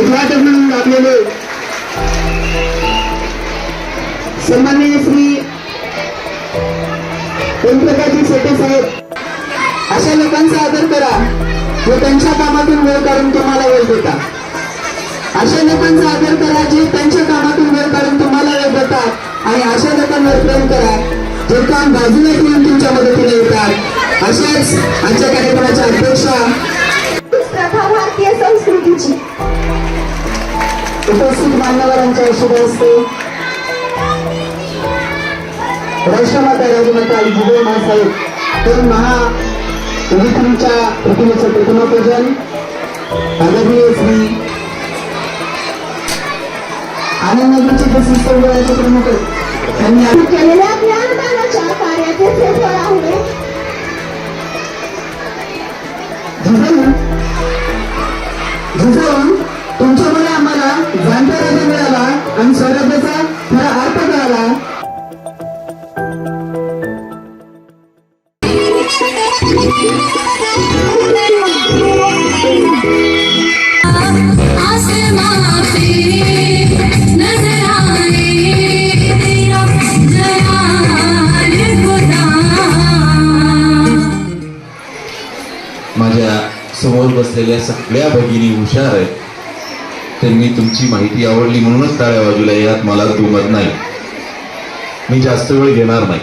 उद्घाटक म्हणून लाभलेले सन्माननीय श्री ओमप्रकाशजी शेटे साहेब. अशा लोकांचा आदर करा. जो त्यांच्या कामातून वेळ काढून तुम्हाला वेळ देतात अशा लोकांचा आदर करा जे त्यांच्या कामातून वेळ काढून तुम्हाला वेळ देतात आणि अशा लोकांवर प्रेम करा. जे काम बाजूला ठेवून तुमच्या मदतीने येतात. अशाच आमच्या कार्यक्रमाच्या अध्यक्षा भारतीय संस्कृतीची. उपस्थित मान्यवरांच्या शुभ हस्ते राष्ट्रमाता राजमाता जिजय मासाहेब तर महा विभूतींच्या प्रतिमेचं प्रतिमापूजन. आदरणीय श्री आनंदनगरचे प्रसिद्ध संघाचे प्रमुख त्यांनी केलेल्या ज्ञानदानाच्या कार्याचे ते फळ आहे. झुंजून झुंजून माझ्यासमोर बसलेल्या सगळ्या भगिनी हुशार आहेत. त्यांनी तुमची माहिती आवडली म्हणूनच टाळ्या बाजूला यात मला दुमत नाही. मी जास्त वेळ घेणार नाही.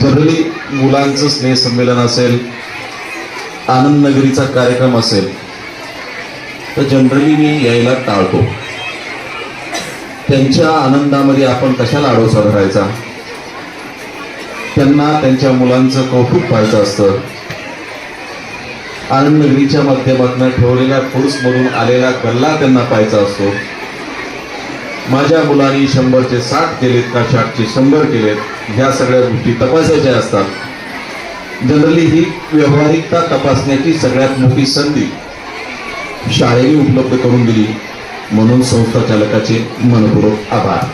जनरली मुलांचं स्नेहसंमेलन असेल आनंद नगरीचा कार्यक्रम असेल तर जनरली मी यायला टाळतो. त्यांच्या आनंदामध्ये आपण कशाला आडोसा धरायचा? त्यांना त्यांच्या मुलांचं कौतुक पाहायचं असतं. आनंदगिरीच्या माध्यमातून ठेवलेल्या फोर्समधून आलेला गल्ला त्यांना पाहायचा असतो. माझ्या मुलांनी शंभरचे साठ केलेत का साठचे शंभर केलेत ह्या सगळ्या गोष्टी तपासायच्या असतात. जनरली ही व्यवहारिकता तपासण्याची सगळ्यात मोठी संधी शाळेने उपलब्ध करून दिली. म्हणून संस्था चालकाचे मनपूर्वक आभार.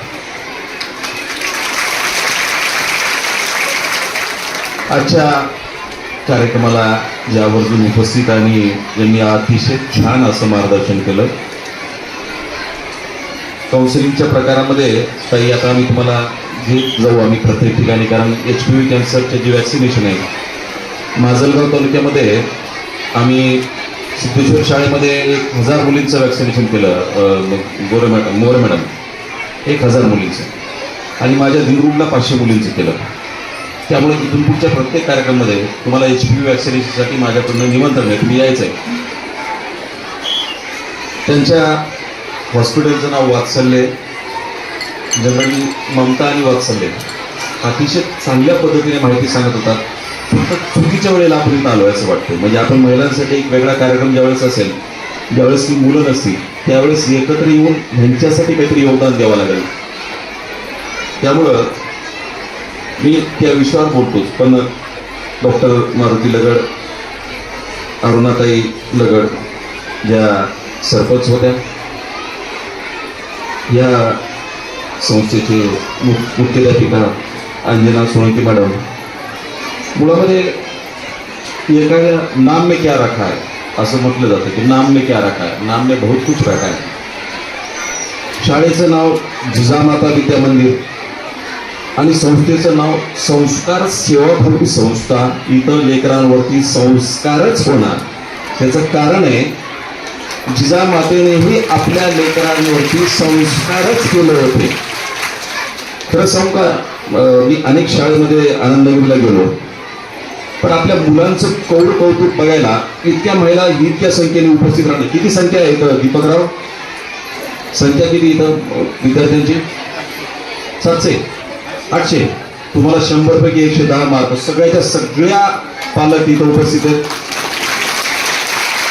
आजच्या कार्यक्रमाला ज्या आवर्जून उपस्थित आणि यांनी अतिशय छान असं मार्गदर्शन केलं. काउन्सिलिंगच्या प्रकारामध्ये काही आता आम्ही तुम्हाला घेत जाऊ आम्ही प्रत्येक ठिकाणी कारण एच पी व्ही कॅन्सरचे जे वॅक्सिनेशन आहे माजलगाव तालुक्यामध्ये आम्ही सिद्धेश्वर शाळेमध्ये एक हजार मुलींचं वॅक्सिनेशन केलं गोरे मॅडम मोरे मॅडम. एक हजार मुलींचं. आणि माझ्या दिरूडला पाचशे मुलींचं केलं. त्यामुळे इथून पुढच्या प्रत्येक कार्यक्रमामध्ये तुम्हाला एच पी व्ही वॅक्सिनेशनसाठी माझ्याकडनं निमंत्रण आहे. तुम्ही यायचं आहे त्यांच्या हॉस्पिटलचं नाव वात्सल्य. जनरली ममता आणि वात्सल्य. अतिशय चांगल्या पद्धतीने माहिती सांगत होतात. फक्त चुकीच्या वेळेला आपण इथं आलो असं वाटतं म्हणजे आपण महिलांसाठी एक वेगळा कार्यक्रम ज्यावेळेस असेल ज्यावेळेस ती मुलं नसतील त्यावेळेस एकत्र येऊन ह्यांच्यासाठी काहीतरी योगदान द्यावं लागेल. त्यामुळं मी त्या विषयावर बोलतोच. पण डॉक्टर मारुती लगड अरुणाताई लगड ज्या सरपंच होत्या या संस्थेचे मुख्याध्यापिका अंजना सोळंकी मॅडम मुळामध्ये एखाद्या नाम में क्या रखा है? असं म्हटलं जातं की नाम में क्या रखा है? नाम में बहुत कुछ रखा है. शाळेचं नाव जिजामाता विद्या मंदिर आणि संस्थेचं नाव संस्कार सेवाभावी संस्था इथं लेकरांवरती संस्कारच होणार. त्याचं कारण आहे जिजामातेनेही आपल्या लेकरांवरती संस्कारच केले होते. खरं सांगू का? मी अनेक शाळेमध्ये आनंदगीरला गेलो. पण आपल्या मुलांचं कौड कौतुक बघायला इतक्या महिला इतक्या संख्येने उपस्थित राहणार. किती संख्या आहे इथं दीपकराव? संख्या किती इथं विद्यार्थ्यांची? सातशे आठशे. तुम्हाला शंभर पैकी एकशे दहा मार्क सगळ्याच्या सगळ्या पालक इथं उपस्थित आहेत.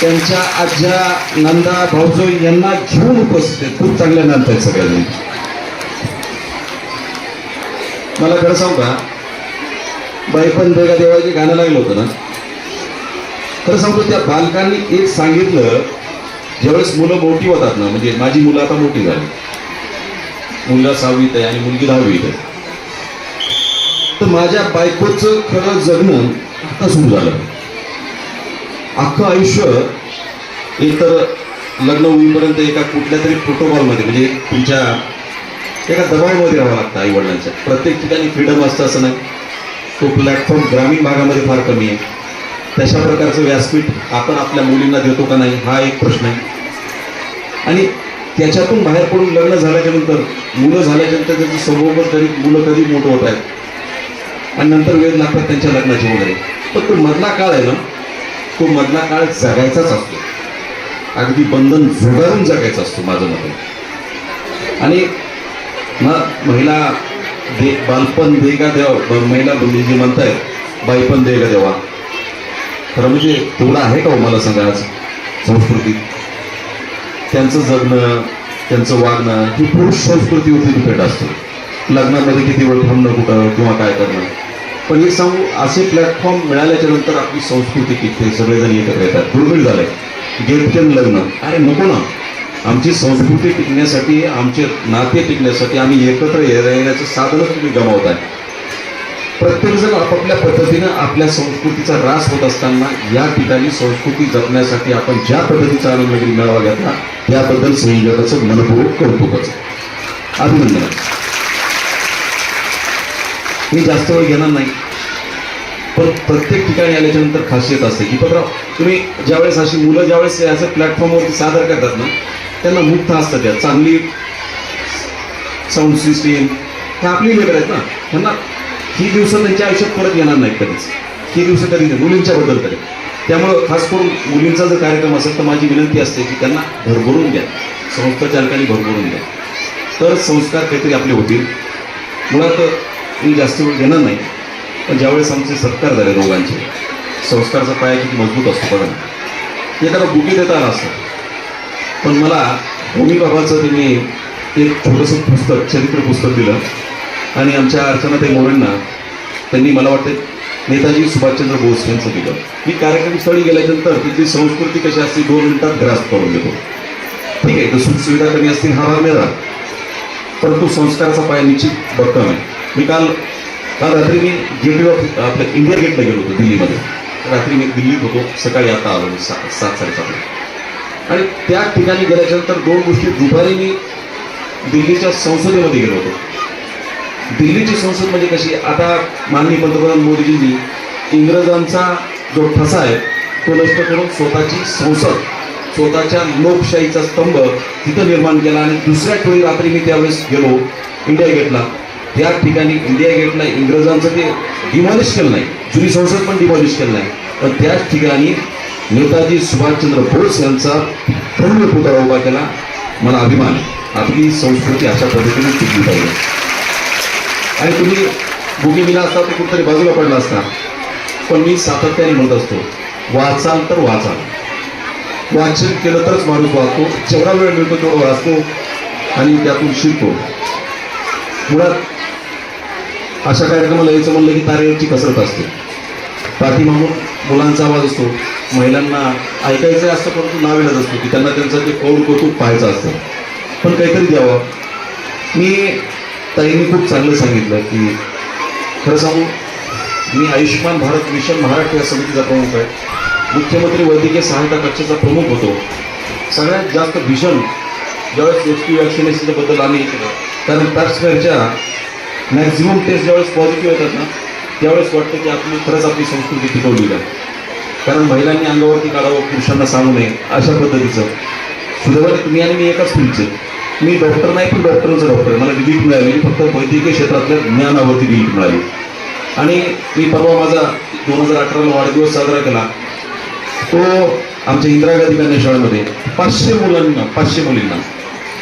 त्यांच्या आज्या नंदा भाऊजो यांना घेऊन उपस्थित आहेत. खूप चांगल्या नंतर आहेत सगळ्यांनी. मला खरं सांगू का? बायपण बेगा देवाचे गाणं लागलं होतं ना. खरं सांगतो त्या बालकांनी एक सांगितलं ज्यावेळेस मुलं मोठी होतात ना म्हणजे माझी मुलं आता मोठी झाली. मुलगा सहावीत आहे आणि मुलगी दहावीत आहे. तर माझ्या बायकोचं खरं जगणं आता सुरू झालं. अख्खं आयुष्य एकतर लग्न होईपर्यंत एका कुठल्या तरी प्रोटोकॉलमध्ये म्हणजे तुमच्या एका दबावामध्ये राहावं लागतं आई वडिलांच्या प्रत्येक ठिकाणी फ्रीडम असतं असं नाही. तो प्लॅटफॉर्म ग्रामीण भागामध्ये फार कमी आहे. तशा प्रकारचं व्यासपीठ आपण आपल्या मुलींना देतो का नाही हा एक प्रश्न आहे. आणि त्याच्यातून बाहेर पडून लग्न झाल्याच्यानंतर मुलं झाल्याच्यानंतर त्याचं सभोवत तरी मुलं कधी मोठं होत आहेत. आणि नंतर वेळ लागतात त्यांच्या लग्नाची वगैरे. पण तो मधला काळ आहे ना तो मधला काळ जगायचाच असतो. अगदी बंधन झुगारून जगायचा असतो माझं मत आणि मग महिला दे बालपण दे का देवा महिला म्हणजे जी म्हणतायत बाईपण दे का देवा. खरं म्हणजे तेवढं आहे का हो मला सांगा आज संस्कृतीत त्यांचं जगणं त्यांचं वागणं ही पुरुष संस्कृतीवरती डिपेंड असतो. लग्नामध्ये किती वेळ थांबणं कुठं किंवा काय करणं. पण हे सांगू असे प्लॅटफॉर्म मिळाल्याच्या नंतर आपली संस्कृती किती सगळेजण एकत्र येतात दुर्मिळ झालंय गेटकेन लग्न अरे नको ना. आमची संस्कृती टिकण्यासाठी आमचे नाते टिकण्यासाठी आम्ही एकत्र येण्याचं साधनच तुम्ही आहे. प्रत्येकजण आपापल्या पद्धतीनं आपल्या संस्कृतीचा ऱ्हास होत असताना या ठिकाणी संस्कृती जपण्यासाठी आपण ज्या पद्धतीचा आनंदगिरी मेळावा घेतला त्याबद्दल संयोजकाचं मनपूर्वक कौतुकच अभिनंदन. मी जास्त वेळ घेणार नाही. पण प्रत्येक ठिकाणी आल्याच्यानंतर खासियत असते की पत्र तुम्ही ज्यावेळेस अशी मुलं ज्यावेळेस असं प्लॅटफॉर्मवरती सादर करतात ना त्यांना मुक्त असतात त्या चांगली साऊंड सिस्टीम हे आपली लेकर आहेत ना. त्यांना ही दिवसं त्यांच्या आयुष्यात परत येणार नाहीत कधीच. ही दिवसं कधी नाही. मुलींच्या बद्दल तरी. त्यामुळं खास करून मुलींचा जर कार्यक्रम असेल तर माझी विनंती असते की त्यांना भरभरून द्या. संस्था चालकांनी भरभरून द्या. तर संस्कार काहीतरी आपले होतील. मुळात मी जास्त वेळ घेणार नाही. पण ज्यावेळेस आमचे सत्कार झाले दोघांचे संस्कारचा पाया किती मजबूत असतो बघा एखादा बुके देता आला असतं पण मला होमी बाबाचं त्यांनी एक छोटंसं पुस्तक चरित्र पुस्तक दिलं. आणि आमच्या अर्चनाताई मोरेंना त्यांनी मला वाटतं नेताजी सुभाषचंद्र बोस यांचं दिलं. मी कार्यक्रमस्थळी गेल्यानंतर तिथली संस्कृती कशी असते दोन मिनिटात ग्रास करून देतो. ठीक आहे तर सुखसुविधा कमी असतील हा भाग मिळाला परंतु संस्काराचा पाया निश्चित भक्कम आहे. मी काल काल रात्री मी गेटवे ऑफ आपल्या इंडिया गेटला गेलो होतो दिल्लीमध्ये. रात्री मी दिल्लीत होतो सकाळी आता आलो मी सात सात साडेसातला. आणि त्या ठिकाणी गेल्याच्यानंतर दोन गोष्टी. दुपारी मी दिल्लीच्या संसदेमध्ये गेलो होतो. दिल्लीची संसद म्हणजे कशी? आता माननीय पंतप्रधान मोदीजींनी इंग्रजांचा जो ठसा आहे तो नष्ट करून स्वतःची संसद स्वतःच्या लोकशाहीचा स्तंभ तिथं निर्माण केला आणि दुसऱ्या टोळी रात्री मी त्यावेळेस गेलो इंडिया गेटला. त्या ठिकाणी इंडिया गेटला इंग्रजांचं ते डिमॉलिश केलं नाही. जुनी संसद पण डिमॉलिश केलं नाही. पण त्याच ठिकाणी नेताजी सुभाषचंद्र बोस यांचा भव्य पुतळा उभा केला. मला अभिमान आपली संस्कृती अशा पद्धतीने टिकली पाहिजे. आणि तुम्ही बुके दिला असता तर कुठेतरी बाजूला पडला असता. पण मी सातत्याने म्हणत असतो वाचाल तर वाचाल. वाचन केलं तरच माणूस वाचतो. जेवढा वेळ मिळतो तेवढा वाचतो आणि त्यातून शिकतो. मुळात अशा कार्यक्रमाला यायचं म्हणलं की तारेवरची कसरत असते. पाठीमागून मुलांचा आवाज असतो. महिलांना ऐकायचं असतं परंतु नावेलाच असतो की त्यांना त्यांचं ते कौल कौतुक पाहायचं असतं. पण काहीतरी द्यावं. मी ताईंनी खूप चांगलं सांगितलं की खरं सांगू मी आयुष्यमान भारत मिशन महाराष्ट्र या समितीचा प्रमुख आहे. मुख्यमंत्री वैद्यकीय सहायता कक्षाचा प्रमुख होतो. सगळ्यात जास्त भीषण ज्यावेळेस एच पी वॅक्सिनेशनच्या आम्ही ऐकलं कारण टॅक्सपेअरच्या मॅक्झिमम टेस्ट ज्यावेळेस पॉझिटिव्ह येतात ना त्यावेळेस वाटतं की आपली खरंच आपली संस्कृती टिकवली आहे कारण महिलांनी अंगावरती काढावं पुरुषांना सांगू नये अशा पद्धतीचं. सुदैवाने तुम्ही आणि मी एकाच फील्डचे मी डॉक्टर नाही पण डॉक्टरचं डॉक्टर आहे. मला डिग्री मिळाली. फक्त वैद्यकीय क्षेत्रातल्या ज्ञानावरती डिग्री मिळाली. आणि मी परवा माझा दोन हजार अठराला वाढदिवस साजरा केला. तो आमच्या इंदिरा गांधी कन्या शाळेमध्ये पाचशे मुलांना पाचशे मुलींना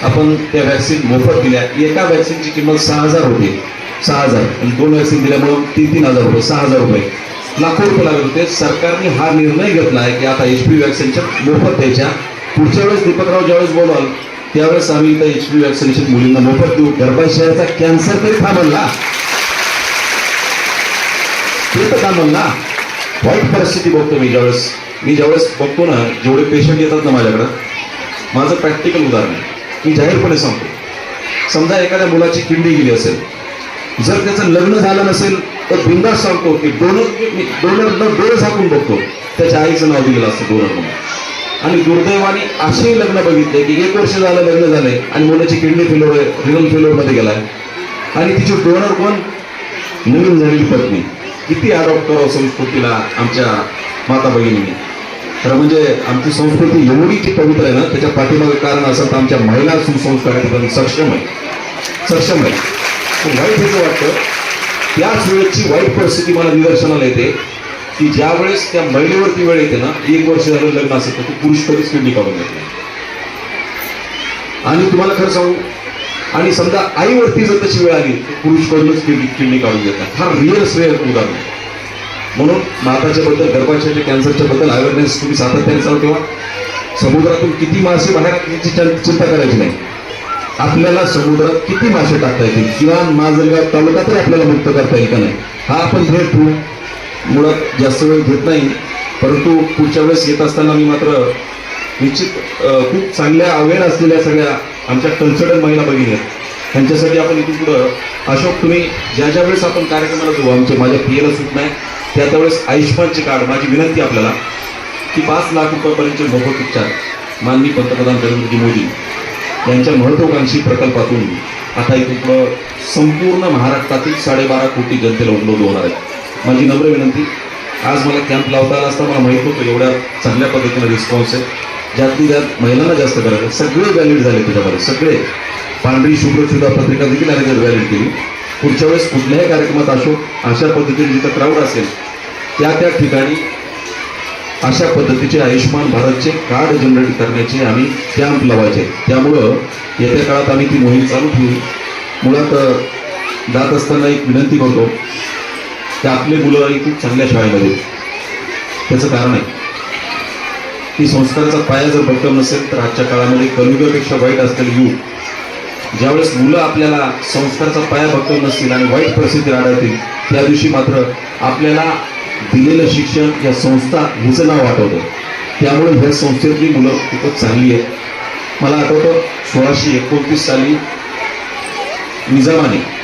आपण त्या वॅक्सिन मोफत दिल्या. एका वॅक्सिनची किंमत सहा हजार होती. सहा हजार. आणि दोन वॅक्सिन दिल्यामुळं तीन तीन हजार रुपये सहा हजार रुपये. लाखो रुपये लागत होते. सरकारने हा निर्णय घेतला आहे की आता एच पी वॅक्सिनच्या मोफत द्यायच्या. पुढच्या वेळेस दीपकराव ज्यावेळेस बोलवाल त्यावेळेस आम्ही इथं एच पी वॅक्सिनेशन मुलींना मोफत देऊ. गर्भाशयाचा कॅन्सर तरी थांबला ते तर थांबल ना वाईट परिस्थिती बघतो मी ज्यावेळेस. मी ज्यावेळेस बघतो ना जेवढे पेशंट येतात ना माझ्याकडं माझं प्रॅक्टिकल उदाहरण मी जाहीरपणे सांगतो. समजा एखाद्या मुलाची किडनी गेली असेल. जर त्याचं लग्न झालं नसेल तर बिंदास सांगतो की डोनर डोनर न डोळे झाकून बघतो. त्याच्या आईचं नाव दिलेलं असतं डोनर म्हणून. आणि दुर्दैवाने असे लग्न बघितले की एक वर्ष झालं लग्न झालंय आणि मुलाची किडनी फेलोर आहे रिनलमध्ये गेलाय. आणि तिची डोनर कोण? नवीन झालेली पत्नी. किती अडॉप्ट करावं संस्कृतीला आमच्या माता भगिनींनी खरं म्हणजे आमची संस्कृती एवढी जी पवित्र आहे ना त्याच्या पाठीमागे कारण असं तर आमच्या महिला सुसंस्कार सक्षम आहे. सक्षम आहे. पण वाईट हेच वाटतं त्याच वेळेची वाईट परिस्थिती मला निदर्शनाला येते की ज्या वेळेस त्या महिलेवरती वेळ येते ना एक वर्ष झालं लग्न असेल तर पुरुष कधीच किडनी काढून येते आणि तुम्हाला खरं सांगू आणि समजा आईवरती जर तशी वेळ आली तर पुरुषकडूनच किडनी किडनी काढून घेतात हा रिअल श्रेय उदाहरण म्हणून माताच्या बद्दल गर्भाशयाच्या कॅन्सरच्या बद्दल अवेअरनेस तुम्ही सातत्याने चालू ठेवा समुद्रातून किती मासे बाहेर याची चिंता करायची नाही. आपल्याला समुद्रात किती मासे टाकता येतील? किंवा माजलगाव तालुका तरी आपल्याला मुक्त करता येईल का नाही? हा आपण भेट ठेवू मुळात जास्त वेळ घेत नाही. परंतु पुढच्या वेळेस येत असताना मी मात्र निश्चित खूप चांगल्या अवेअर असलेल्या सगळ्या आमच्या कन्सल्टंट महिला भगिनी आहेत. त्यांच्यासाठी आपण इथून पुढं अशोक तुम्ही ज्या ज्या वेळेस आपण कार्यक्रमाला जाऊ आमच्या माझ्या पियेला सूट नाही त्या त्यावेळेस आयुष्यमानचे कार्ड माझी विनंती आपल्याला की पाच लाख रुपयापर्यंतचे मोफत उपचार. माननीय पंतप्रधान नरेंद्र मोदी. यांच्या महत्वाकांक्षी प्रकल्पातून आता इथून संपूर्ण महाराष्ट्रातील साडेबारा कोटी जनतेला उपलब्ध होणार आहे. माझी नम्र विनंती आज मला कॅम्प लावता आला असता मला माहीत होतं एवढ्या चांगल्या पद्धतीनं रिस्पॉन्स आहे. ज्यातली त्यात महिलांना जास्त करायचं सगळे व्हॅलिड झाले त्याच्यामध्ये. सगळे. पांढरी शुभ्रशुद्धा पत्रिका देखील आले व्हॅलिड केली. पुढच्या वेळेस कुठल्याही कार्यक्रमात अशोक अशा पद्धतीने जिथं क्राऊड असेल त्या त्या ठिकाणी अशा पद्धतीचे आयुष्यमान भारतचे कार्ड जनरेट करण्याचे आम्ही कॅम्प लावायचे. त्यामुळं येत्या काळात आम्ही ती मोहीम चालू ठेवू. मुळात जात असताना एक विनंती करतो की आपले मुलं ही खूप चांगल्या शाळेमध्ये त्याचं कारण आहे. की संस्काराचा पाया जर भक्कम नसेल तर आजच्या काळामध्ये कलियुगापेक्षा वाईट असलेले युग ज्यावेळेस मुलं आपल्याला संस्काराचा पाया भक्कम नसतील आणि वाईट परिस्थिती आढळतील त्या दिवशी मात्र आपल्याला दिलेलं शिक्षण या संस्था हिचं नाव आठवतं. त्यामुळे ह्या संस्थेतली मुलं खूपच चांगली आहेत. मला आठवतं सोळाशे एकोणतीस साली निजामाने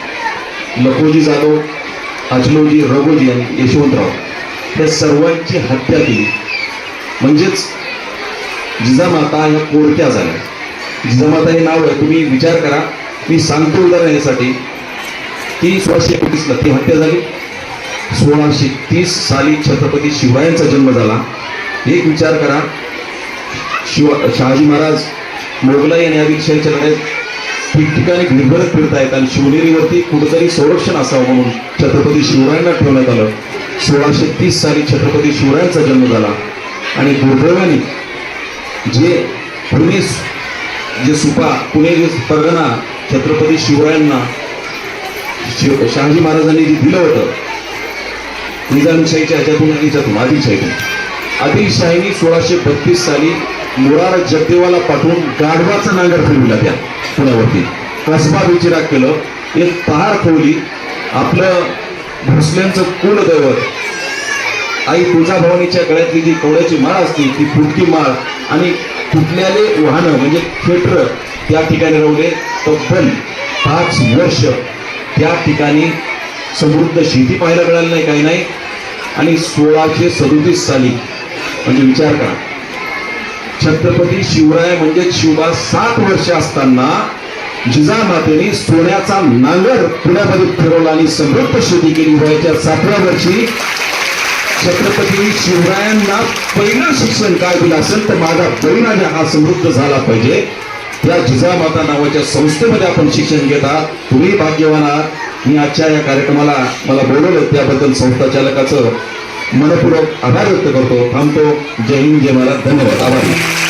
लखोजी जाधव अजलोजी रघोजी आणि यशवंतराव या सर्वांची हत्या केली. म्हणजेच जिजामाता ह्या कोरत्या झाल्या. जिजामाता हे नाव आहे तुम्ही विचार करा. मी सांगतो उदाहरण यासाठी. की सोळाशे एकोणतीसला ती हत्या झाली. सोळाशे तीस साली छत्रपती शिवरायांचा जन्म झाला. एक विचार करा. शिवा शहाजी महाराज मोगलाई आणि आदिलशाहीच्या लढाईत ठिकठिकाणी भिरभरत आहेत आणि शिवनेरीवरती कुठंतरी संरक्षण असावं म्हणून छत्रपती शिवरायांना ठेवण्यात आलं. सोळाशे तीस साली छत्रपती शिवरायांचा जन्म झाला. आणि दुर्दैवाने जे पुणे जे सुपा पुणे जे परगणा छत्रपती शिवरायांना शिव शहाजी महाराजांनी जे दिलं होतं निजामशाहीच्या ह्याच्यातून आणि ह्याच्यातून आदिलशाहीतून आदिलशाहीने सोळाशे बत्तीस साली मुरार जगदेवाला पाठवून गाढवाचा नांगर फिरविला त्या पुण्यावरती. कसबा विचिराग केलं एक पहार खोवली आपलं भोसल्यांचं कुलदैवत. आई तुळजाभवानीच्या गळ्यातली जी कवड्याची माळ असते ती फुटकी माळ आणि फुटल्याले वाहनं म्हणजे थिएटर त्या ठिकाणी रवले तब्बल पाच वर्ष. त्या ठिकाणी समृद्ध शेती पाहायला मिळाली नाही काही नाही. आणि सोळाशे सदोतीस साली म्हणजे विचार करा. छत्रपती शिवराय म्हणजे शिवबा सात वर्ष असताना जिजामातेने सोन्याचा नांगर पुण्यामध्ये फिरवला आणि समृद्ध शेती केली. वयाच्या सातव्या वर्षी छत्रपती शिवरायांना पहिलं शिक्षण काय दिलं असेल तर माझा बळीराजा हा समृद्ध झाला पाहिजे. त्या जिजामाता नावाच्या संस्थेमध्ये आपण शिक्षण घेतात तुम्ही भाग्यवान आहात. मी आजच्या या कार्यक्रमाला मला बोलवलं त्याबद्दल संस्था चालकाचं मनपूर्वक आभार व्यक्त करतो. थांबतो. जय हिंद जय महाराज धन्यवाद. आभारी.